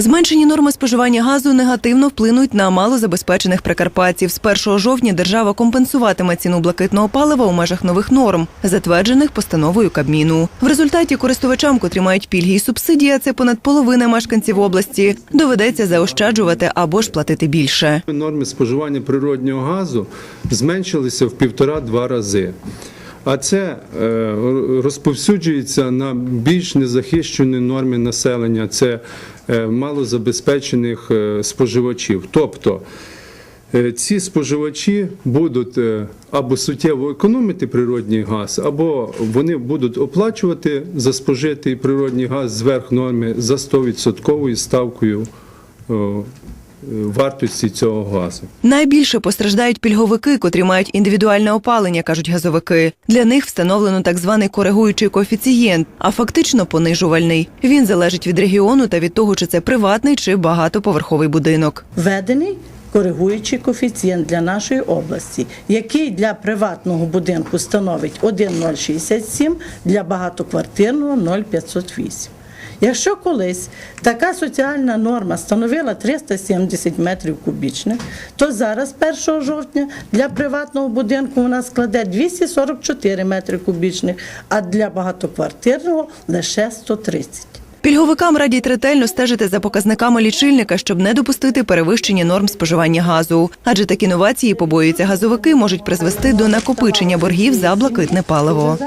Зменшені норми споживання газу негативно вплинуть на малозабезпечених прикарпатців. З 1 жовтня держава компенсуватиме ціну блакитного палива у межах нових норм, затверджених постановою Кабміну. В результаті користувачам, котрі мають пільги і субсидії, це понад половина мешканців області, доведеться заощаджувати або ж платити більше. Норми споживання природнього газу зменшилися в півтора-два рази. А це е, розповсюджується на більш незахищені норми населення, це е, малозабезпечених е, споживачів. Тобто ці споживачі будуть або суттєво економити природний газ, або вони будуть оплачувати за спожитий природний газ зверх норми за 100% ставкою вартості цього газу. Найбільше постраждають пільговики, котрі мають індивідуальне опалення, кажуть газовики. Для них встановлено так званий коригуючий коефіцієнт, а фактично понижувальний. Він залежить від регіону та від того, чи це приватний чи багатоповерховий будинок. введений коригуючий коефіцієнт для нашої області, який для приватного будинку становить 1,067, для багатоквартирного 0,508. Якщо колись така соціальна норма становила 370 метрів кубічних, то зараз, 1 жовтня, для приватного будинку вона складе 244 метри кубічних, а для багатоквартирного лише 130. Пільговикам радять ретельно стежити за показниками лічильника, щоб не допустити перевищення норм споживання газу. Адже такі новації, побоюються газовики, можуть призвести до накопичення боргів за блакитне паливо.